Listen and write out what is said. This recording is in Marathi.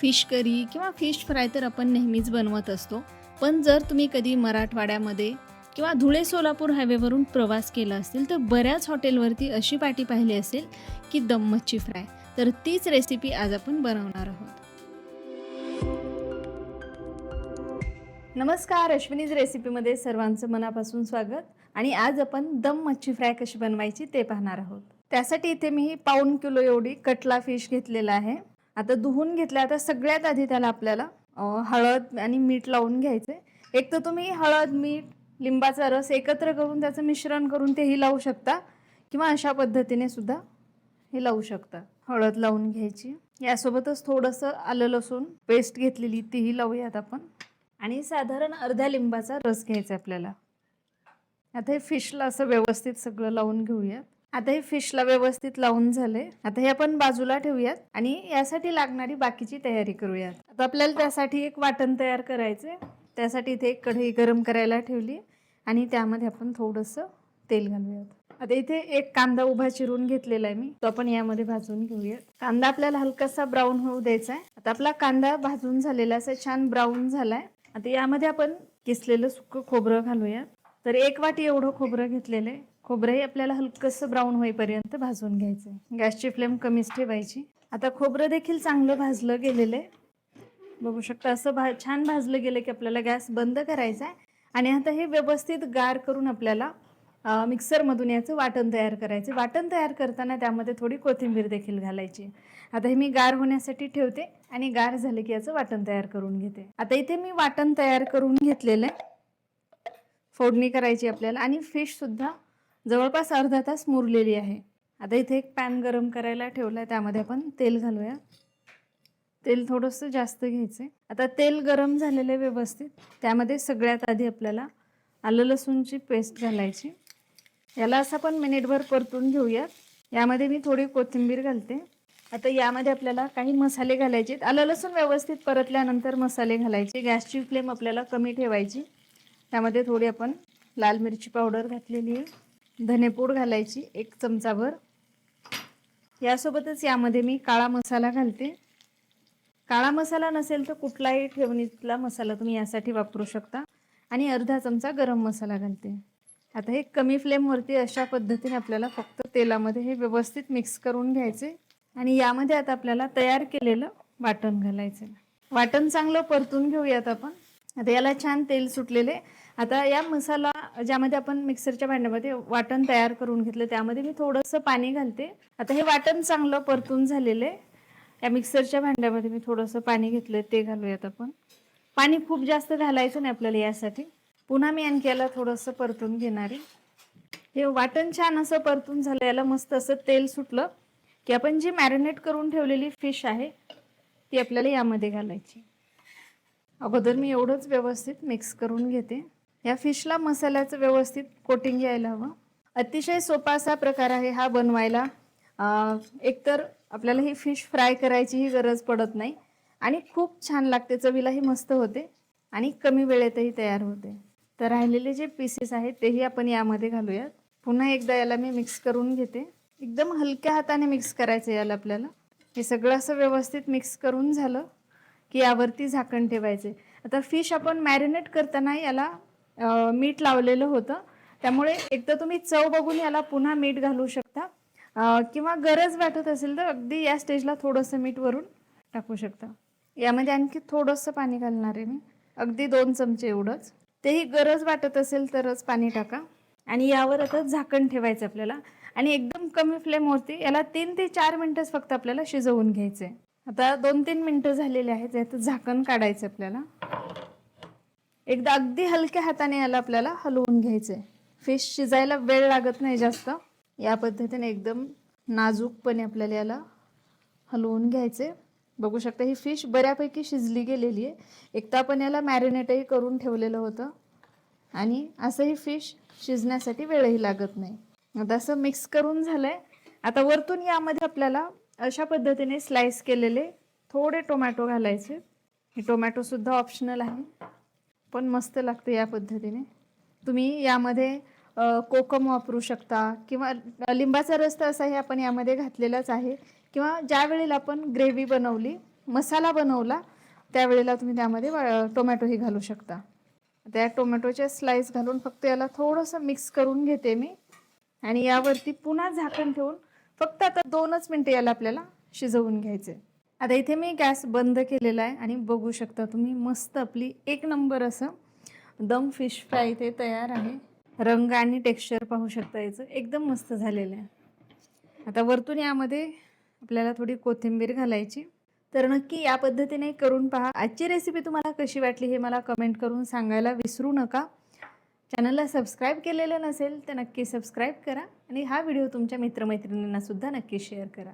फिश करी किंवा फिश फ्राय तर आपण नेहमीच बनवत असतो. पण जर तुम्ही कधी मराठवाड्यामध्ये किंवा धुळे सोलापूर हायवेवरून प्रवास केला असेल तर बऱ्याच हॉटेलवरती अशी पाटी पाहिली असेल की दम मच्छी फ्राय. तर तीच रेसिपी आज आपण बनवणार आहोत. नमस्कार अश्विनीज रेसिपीमध्ये सर्वांचं मनापासून स्वागत. आणि आज आपण दम मच्छी फ्राय कशी बनवायची ते पाहणार आहोत. त्यासाठी इथे मी पाऊण किलो एवढी कटला फिश घेतलेला आहे. आता धुवून घेतलं आता सगळ्यात आधी त्याला आपल्याला हळद आणि मीठ लावून घ्यायचं आहे एक तर तुम्ही हळद मीठ लिंबाचा रस एकत्र करून त्याचं मिश्रण करून तेही लावू शकता. किंवा अशा पद्धतीने सुद्धा हे लावू शकता. हळद लावून घ्यायची. यासोबतच थोडंसं आलं लसूण पेस्ट घेतलेली तीही लावूयात आपण. आणि साधारण अर्ध्या लिंबाचा रस घ्यायचा आपल्याला. आता हे फिशला असं व्यवस्थित सगळं लावून घेऊयात. आता हे फिशला व्यवस्थित लावून झाले. आता हे आपण बाजूला ठेवूयात आणि यासाठी लागणारी बाकीची तयारी करूयात. आता आपल्याला त्यासाठी एक वाटण तयार करायचे त्यासाठी इथे एक कढई गरम करायला ठेवली आणि त्यामध्ये आपण थोडंसं तेल घालूयात. आता इथे एक कांदा उभा चिरून घेतलेला आहे मी. तो आपण यामध्ये भाजून घेऊयात. कांदा आपल्याला हलकासा ब्राऊन होऊ द्यायचा आहे आता आपला कांदा भाजून झालेला असा छान ब्राऊन झालाय. आता यामध्ये आपण किसलेलं सुकं खोबरं घालूयात. तर एक वाटी एवढं खोबरं घेतलेलं आहे. खोबरंही आपल्याला हलकंसं ब्राऊन होईपर्यंत भाजून घ्यायचं आहे गॅसची फ्लेम कमीच ठेवायची. आता खोबरं देखील चांगलं भाजलं गेलेलं आहे. बघू शकता असं भा छान भाजलं गेलं की आपल्याला गॅस बंद करायचा आहे आणि आता हे व्यवस्थित गार करून आपल्याला मिक्सरमधून याचं वाटण तयार करायचं वाटण तयार करताना त्यामध्ये थोडी कोथिंबीर देखील घालायची. आता हे मी गार होण्यासाठी ठेवते आणि गार झाले की याचं वाटण तयार करून घेते. आता इथे मी वाटण तयार करून घेतलेलं आहे. फोडणी करायची आपल्याला आणि फिशसुद्धा जवळपास अर्धा तास मुरलेली आहे. आता इथे एक पॅन गरम करायला ठेवला आहे त्यामध्ये आपण तेल घालूया. तेल थोडंसं जास्त घ्यायचं आहे आता तेल गरम झालेलं आहे व्यवस्थित. त्यामध्ये सगळ्यात आधी आपल्याला आलं लसूणची पेस्ट घालायची. याला असं आपण मिनिटभर परतून घेऊयात. यामध्ये मी थोडी कोथिंबीर घालते. आता यामध्ये आपल्याला काही मसाले घालायचे आहेत. आलं लसूण व्यवस्थित परतल्यानंतर मसाले घालायचे. गॅसची फ्लेम आपल्याला कमी ठेवायची. त्यामध्ये थोडी आपण लाल मिरची पावडर घातलेली आहे. धनेपूड घालायची एक चमचाभर. यासोबतच यामध्ये मी काळा मसाला घालते. काळा मसाला नसेल तर कुठलाही ठेवणीतला मसाला तुम्ही यासाठी वापरू शकता. आणि अर्धा चमचा गरम मसाला घालते. आता हे कमी फ्लेमवरती अशा पद्धतीने आपल्याला फक्त तेलामध्ये हे व्यवस्थित मिक्स करून घ्यायचे. आणि यामध्ये आता आपल्याला तयार केलेलं वाटण घालायचं वाटण चांगलं परतून घेऊयात आपण. आता याला छान तेल सुटलेले आता या मसाला ज्यामध्ये आपण मिक्सरच्या भांड्यामध्ये वाटण तयार करून घेतलं त्यामध्ये मी थोडंसं पाणी घालते. आता हे वाटण चांगलं परतून झालेलं आहे. या मिक्सरच्या भांड्यामध्ये मी थोडंसं पाणी घेतलं ते घालूयात आपण. पाणी खूप जास्त घालायचं नाही आपल्याला यासाठी. पुन्हा मी आणखी याला थोडंसं परतून घेणार आहे. हे वाटण छान असं परतून झालं याला मस्त असं तेल सुटलं की आपण जी मॅरिनेट करून ठेवलेली फिश आहे ती आपल्याला यामध्ये घालायची. अगोदर मी एवढंच व्यवस्थित मिक्स करून घेते. या फिशला मसाल्याचं व्यवस्थित कोटिंग यायला हवं. अतिशय सोपा असा प्रकार आहे हा बनवायला. एकतर आपल्याला ही फिश फ्राय करायचीही गरज पडत नाही. आणि खूप छान लागते चवीलाही मस्त होते आणि कमी वेळेतही तयार होते. तर राहिलेले जे पीसेस आहेत तेही आपण यामध्ये घालूयात. पुन्हा एकदा याला मी मिक्स करून घेते. एकदम हलक्या हाताने मिक्स करायचं याला आपल्याला. हे सगळं असं व्यवस्थित मिक्स करून झालं की यावरती झाकण ठेवायचे. आता फिश आपण मॅरिनेट करताना याला मीठ लावलेलं होतं. त्यामुळे एकदा तुम्ही चव बघून याला पुन्हा मीठ घालू शकता. किंवा गरज वाटत असेल तर अगदी या स्टेजला थोडंसं मीठ वरून टाकू शकता. यामध्ये आणखी थोडंसं पाणी घालणार आहे मी. अगदी दोन चमचे एवढंच. तेही गरज वाटत असेल तरच पाणी टाका. आणि यावर आता झाकण ठेवायचं आपल्याला. आणि एकदम कमी फ्लेमवरती याला तीन ते चार मिनटंच फक्त आपल्याला शिजवून घ्यायचं आहे आता दोन तीन मिनटं झालेले आहेत. याचं झाकण काढायचं आपल्याला. एकदा अगदी हलक्या हाताने याला आपल्याला हलवून घ्यायचंय. फिश शिजायला वेळ लागत नाही जास्त. या पद्धतीने एकदम नाजूकपणे आपल्याला याला हलवून घ्यायचे बघू शकता ही फिश बऱ्यापैकी शिजली गेलेली आहे. एक तर आपण याला मॅरिनेटही करून ठेवलेलं होतं. आणि असंही फिश शिजण्यासाठी वेळही लागत नाही. आता असं मिक्स करून झालं आहे आता वरतून यामध्ये आपल्याला अशा पद्धतीने स्लाईस केलेले थोडे टोमॅटो घालायचे. हे टोमॅटोसुद्धा ऑप्शनल आहे. पण मस्त लागते या पद्धतीने. तुम्ही यामध्ये कोकम वापरू शकता किंवा लिंबाचा रस तर असाही आपण यामध्ये घातलेलाच आहे. किंवा ज्या वेळेला आपण ग्रेव्ही बनवली मसाला बनवला त्यावेळेला तुम्ही त्यामध्ये वा- टोमॅटोही घालू शकता. त्या टोमॅटोचे स्लाइस घालून फक्त याला थोडंसं मिक्स करून घेते मी. आणि यावरती पुन्हा झाकण ठेवून फक्त आता दोनच मिनटं याला आपल्याला शिजवून घ्यायचे आता इथे मी गॅस बंद केलेला आहे आणि बघू शकता तुम्ही मस्त आपली एक नंबर असं दम फिश फ्राय इथे तयार आहे. रंग आणि टेक्स्चर पाहू शकता याचं. एकदम मस्त झालेलं आहे. आता वरतून यामध्ये आपल्याला थोडी कोथिंबीर घालायची. तर नक्की या पद्धतीने करून पहा. आजची रेसिपी तुम्हाला कशी वाटली हे मला कमेंट करून सांगायला विसरू नका. चॅनलला सबस्क्राईब केलेलं नसेल तर नक्की सबस्क्राईब करा आणि हा व्हिडिओ तुमच्या मित्रमैत्रिणींनासुद्धा नक्की शेअर करा.